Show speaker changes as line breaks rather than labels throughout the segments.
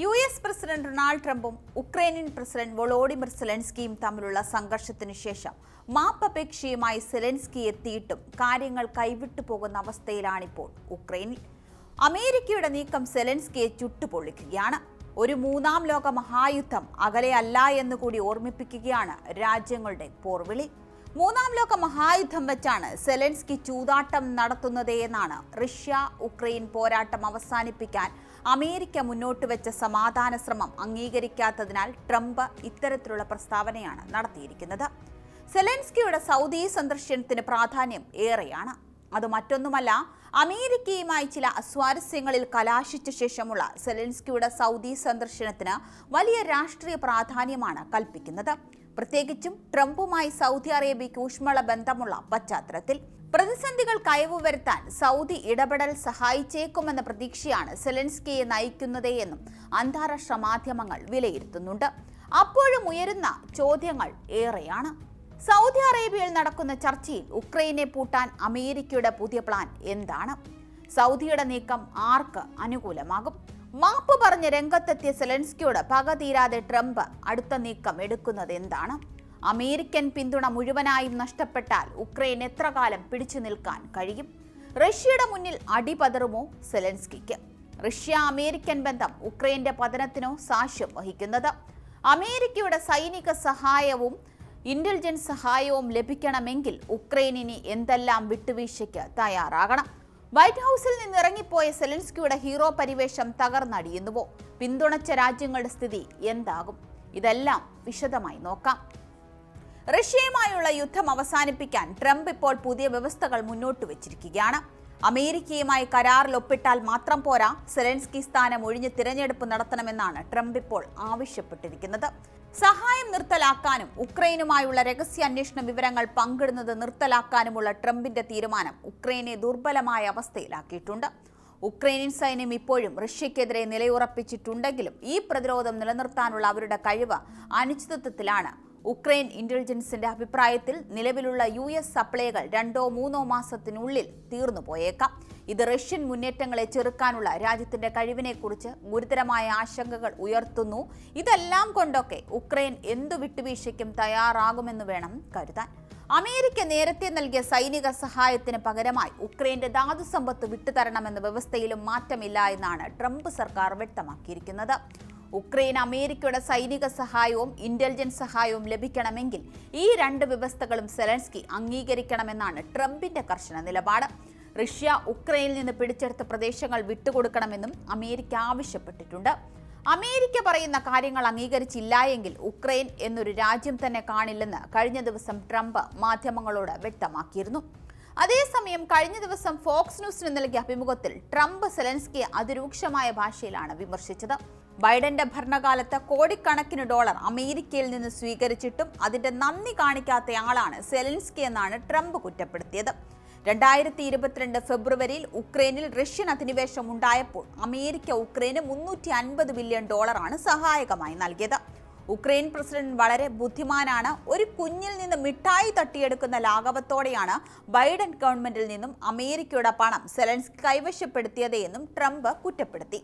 U S president Donald ട്രംപും Ukrainian president Volodymyr സെലൻസ്കിയും തമ്മിലുള്ള സംഘർഷത്തിനു ശേഷം മാപ്പപേക്ഷയുമായി സെലൻസ്കി എത്തിയിട്ടും കാര്യങ്ങൾ കൈവിട്ടു പോകുന്ന അവസ്ഥയിലാണിപ്പോൾ ഉക്രൈനിൽ. അമേരിക്കയുടെ നീക്കം സെലൻസ്കിയെ ചുട്ടുപൊള്ളിക്കുകയാണ്. ഒരു മൂന്നാം ലോക മഹായുദ്ധം അകലെയല്ല എന്നുകൂടി ഓർമ്മിപ്പിക്കുകയാണ് രാജ്യങ്ങളുടെ പോർവിളി. മൂന്നാം ലോക മഹായുദ്ധം വെച്ചാണ് സെലൻസ്കി ചൂതാട്ടം നടത്തുന്നത് എന്നാണ് റഷ്യ ഉക്രൈൻ പോരാട്ടം അവസാനിപ്പിക്കാൻ അമേരിക്ക മുന്നോട്ട് വെച്ച സമാധാന ശ്രമം അംഗീകരിക്കാത്തതിനാൽ ട്രംപ് ഇത്തരത്തിലുള്ള പ്രസ്താവനയാണ് നടത്തിയിരിക്കുന്നത്. സെലൻസ്കിയുടെ സൗദി സന്ദർശനത്തിന് പ്രാധാന്യം ഏറെയാണ്. അത് മറ്റൊന്നുമല്ല അമേരിക്കയുമായി ചില അസ്വാരസ്യങ്ങളിൽ കലാശിച്ച ശേഷമുള്ള സെലൻസ്കിയുടെ സൗദി സന്ദർശനത്തിന് വലിയ രാഷ്ട്രീയ പ്രാധാന്യമാണ് കൽപ്പിക്കുന്നത്. പ്രത്യേകിച്ചും ട്രംപുമായി സൗദി അറേബ്യയ്ക്ക് ഊഷ്മള ബന്ധമുള്ള പശ്ചാത്തലത്തിൽ പ്രതിസന്ധികൾ കയവു വരുത്താൻ സൗദി ഇടപെടൽ സഹായിച്ചേക്കുമെന്ന പ്രതീക്ഷയാണ് സെലൻസ്കിയെ നയിക്കുന്നത് എന്നും അന്താരാഷ്ട്ര മാധ്യമങ്ങൾ വിലയിരുത്തുന്നുണ്ട്. അപ്പോഴും ഉയരുന്ന ചോദ്യങ്ങൾ ഏറെയാണ്. സൗദി അറേബ്യയിൽ നടക്കുന്ന ചർച്ചയിൽ ഉക്രൈനെ പൂട്ടാൻ അമേരിക്കയുടെ പുതിയ പ്ലാൻ എന്താണ്? സൗദിയുടെ നീക്കം ആർക്ക് അനുകൂലമാകും? മാപ്പ് പറഞ്ഞ് രംഗത്തെത്തിയ സെലൻസ്കിയോട് പക തീരാതെ ട്രംപ് അടുത്ത നീക്കം എടുക്കുന്നത് എന്താണ്? അമേരിക്കൻ പിന്തുണ മുഴുവനായും നഷ്ടപ്പെട്ടാൽ ഉക്രൈൻ എത്ര കാലം പിടിച്ചു നിൽക്കാൻ കഴിയും? റഷ്യയുടെ മുന്നിൽ അടിപതറുമോ സെലൻസ്കിക്ക്? റഷ്യ അമേരിക്കൻ ബന്ധം ഉക്രൈന്റെ പതനത്തിനോ സാക്ഷ്യം വഹിക്കുന്നത്? അമേരിക്കയുടെ സൈനിക സഹായവും ഇന്റലിജൻസ് സഹായവും ലഭിക്കണമെങ്കിൽ ഉക്രൈനിനി എന്തെല്ലാം വിട്ടുവീഴ്ചയ്ക്ക് തയ്യാറാകണം? വൈറ്റ് ഹൗസിൽ നിന്ന് ഇറങ്ങിപ്പോയ സെലൻസ്കിയുടെ ഹീറോ പരിവേഷം തകർന്നടിയുന്നുവോ പിന്തുണച്ച രാജ്യങ്ങളുടെ സ്ഥിതി എന്താകും? ഇതെല്ലാം വിശദമായി നോക്കാം. റഷ്യയുമായുള്ള യുദ്ധം അവസാനിപ്പിക്കാൻ ട്രംപ് ഇപ്പോൾ പുതിയ വ്യവസ്ഥകൾ മുന്നോട്ട് വച്ചിരിക്കുകയാണ്. അമേരിക്കയുമായി കരാറിൽ ഒപ്പിട്ടാൽ മാത്രം പോരാ സെലൻസ്കി സ്ഥാനം ഒഴിഞ്ഞ് തിരഞ്ഞെടുപ്പ് നടത്തണമെന്നാണ് ട്രംപ് ഇപ്പോൾ ആവശ്യപ്പെട്ടിരിക്കുന്നത്. സഹായം നിർത്തലാക്കാനും ഉക്രൈനുമായുള്ള രഹസ്യാന്വേഷണ വിവരങ്ങൾ പങ്കിടുന്നത് നിർത്തലാക്കാനുമുള്ള ട്രംപിന്റെ തീരുമാനം ഉക്രൈനെ ദുർബലമായ അവസ്ഥയിലാക്കിയിട്ടുണ്ട്. ഉക്രൈനിയൻ സൈന്യം ഇപ്പോഴും റഷ്യക്കെതിരെ നിലയുറപ്പിച്ചിട്ടുണ്ടെങ്കിലും ഈ പ്രതിരോധം നിലനിർത്താനുള്ള അവരുടെ കഴിവ് അനിശ്ചിതത്വത്തിലാണ്. ഉക്രൈൻ ഇന്റലിജൻസിന്റെ അഭിപ്രായത്തിൽ നിലവിലുള്ള യു എസ് സപ്ലൈകൾ രണ്ടോ മൂന്നോ മാസത്തിനുള്ളിൽ തീർന്നു പോയേക്കാം. ഇത് റഷ്യൻ മുന്നേറ്റങ്ങളെ ചെറുക്കാനുള്ള രാജ്യത്തിന്റെ കഴിവിനെക്കുറിച്ച് ഗുരുതരമായ ആശങ്കകൾ ഉയർത്തുന്നു. ഇതെല്ലാം കൊണ്ടൊക്കെ ഉക്രൈൻ എന്തു വിട്ടുവീഴ്ചയ്ക്കും തയ്യാറാകുമെന്ന് വേണം കരുതാൻ. അമേരിക്ക നേരത്തെ നൽകിയ സൈനിക സഹായത്തിന് പകരമായി ഉക്രൈന്റെ ധാതുസമ്പത്ത് വിട്ടുതരണമെന്ന വ്യവസ്ഥയിലും മാറ്റമില്ല എന്നാണ് ട്രംപ് സർക്കാർ വ്യക്തമാക്കിയിരിക്കുന്നത്. ഉക്രൈൻ അമേരിക്കയുടെ സൈനിക സഹായവും ഇന്റലിജൻസ് സഹായവും ലഭിക്കണമെങ്കിൽ ഈ രണ്ട് വ്യവസ്ഥകളും സെലൻസ്കി അംഗീകരിക്കണമെന്നാണ് ട്രംപിന്റെ കർശന നിലപാട്. റഷ്യ ഉക്രൈനിൽ നിന്ന് പിടിച്ചെടുത്ത പ്രദേശങ്ങൾ വിട്ടുകൊടുക്കണമെന്നും അമേരിക്ക ആവശ്യപ്പെട്ടിട്ടുണ്ട്. അമേരിക്ക പറയുന്ന കാര്യങ്ങൾ അംഗീകരിച്ചില്ല എങ്കിൽ ഉക്രൈൻ എന്നൊരു രാജ്യം തന്നെ കാണില്ലെന്ന് കഴിഞ്ഞ ദിവസം ട്രംപ് മാധ്യമങ്ങളോട് വ്യക്തമാക്കിയിരുന്നു. അതേസമയം കഴിഞ്ഞ ദിവസം ഫോക്സ് ന്യൂസിന് നൽകിയ അഭിമുഖത്തിൽ ട്രംപ് സെലൻസ്കിയെ അതിരൂക്ഷമായ ഭാഷയിലാണ് വിമർശിച്ചത്. ബൈഡന്റെ ഭരണകാലത്ത് കോടിക്കണക്കിന് ഡോളർ അമേരിക്കയിൽ നിന്ന് സ്വീകരിച്ചിട്ടും അതിന്റെ നന്ദി കാണിക്കാത്തയാളാണ് സെലൻസ്കി എന്നാണ് ട്രംപ് കുറ്റപ്പെടുത്തിയത്. രണ്ടായിരത്തി ഇരുപത്തിരണ്ട് ഫെബ്രുവരിയിൽ ഉക്രൈനിൽ റഷ്യൻ അധിനിവേശം ഉണ്ടായപ്പോൾ അമേരിക്ക ഉക്രൈന് മുന്നൂറ്റി അൻപത് ബില്യൺ ഡോളറാണ് സഹായകമായി നൽകിയത്. ഉക്രൈൻ പ്രസിഡന്റ് വളരെ ബുദ്ധിമാനാണ്. ഒരു കുഞ്ഞിൽ നിന്ന് മിഠായി തട്ടിയെടുക്കുന്ന ലാഘവത്തോടെയാണ് ബൈഡൻ ഗവൺമെന്റിൽ നിന്നും അമേരിക്കയുടെ പണം സെലൻസ്കി കൈവശപ്പെടുത്തിയത് എന്നും ട്രംപ് കുറ്റപ്പെടുത്തി.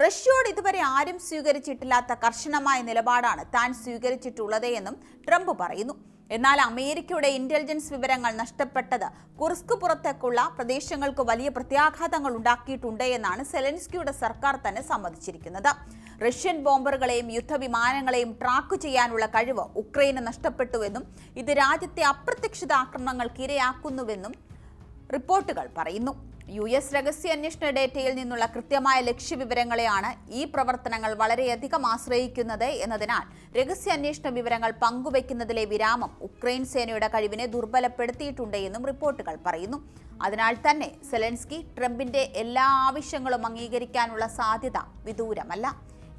റഷ്യയോട് ഇതുവരെ ആരും സ്വീകരിച്ചിട്ടില്ലാത്ത കർശനമായ നിലപാടാണ് താൻ സ്വീകരിച്ചിട്ടുള്ളത് എന്നും ട്രംപ് പറയുന്നു. എന്നാൽ അമേരിക്കയുടെ ഇന്റലിജൻസ് വിവരങ്ങൾ നഷ്ടപ്പെട്ടത് കുർസ്ക് പുറത്തേക്കുള്ള പ്രദേശങ്ങൾക്ക് വലിയ പ്രത്യാഘാതങ്ങൾ ഉണ്ടാക്കിയിട്ടുണ്ട് എന്നാണ് സെലൻസ്കിയുടെ സർക്കാർ തന്നെ സമ്മതിച്ചിരിക്കുന്നത്. റഷ്യൻ ബോംബറുകളെയും യുദ്ധവിമാനങ്ങളെയും ട്രാക്ക് ചെയ്യാനുള്ള കഴിവ് ഉക്രൈന് നഷ്ടപ്പെട്ടുവെന്നും ഇത് രാജ്യത്തെ അപ്രത്യക്ഷിത ആക്രമണങ്ങൾക്ക് ഇരയാക്കുന്നുവെന്നും റിപ്പോർട്ടുകൾ പറയുന്നു. യു എസ് രഹസ്യാന്വേഷണ ഡേറ്റയിൽ നിന്നുള്ള കൃത്യമായ ലക്ഷ്യവിവരങ്ങളെയാണ് ഈ പ്രവർത്തനങ്ങൾ വളരെയധികം ആശ്രയിക്കുന്നത് എന്നതിനാൽ രഹസ്യ അന്വേഷണ വിവരങ്ങൾ പങ്കുവയ്ക്കുന്നതിലെ വിരാമം ഉക്രൈൻ സേനയുടെ കഴിവിനെ ദുർബലപ്പെടുത്തിയിട്ടുണ്ട് എന്നും റിപ്പോർട്ടുകൾ പറയുന്നു. അതിനാൽ തന്നെ സെലൻസ്കി ട്രംപിന്റെ എല്ലാ ആവശ്യങ്ങളും അംഗീകരിക്കാനുള്ള സാധ്യത വിദൂരമല്ല.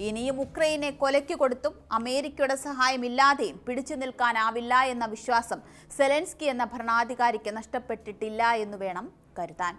ഇനിയും ഉക്രൈനെ കൊലയ്ക്ക് കൊടുത്തും അമേരിക്കയുടെ സഹായമില്ലാതെയും പിടിച്ചു നിൽക്കാനാവില്ല എന്ന വിശ്വാസം സെലൻസ്കി എന്ന ഭരണാധികാരിക്ക് നഷ്ടപ്പെട്ടിട്ടില്ല എന്ന് വേണം കരുതാൻ.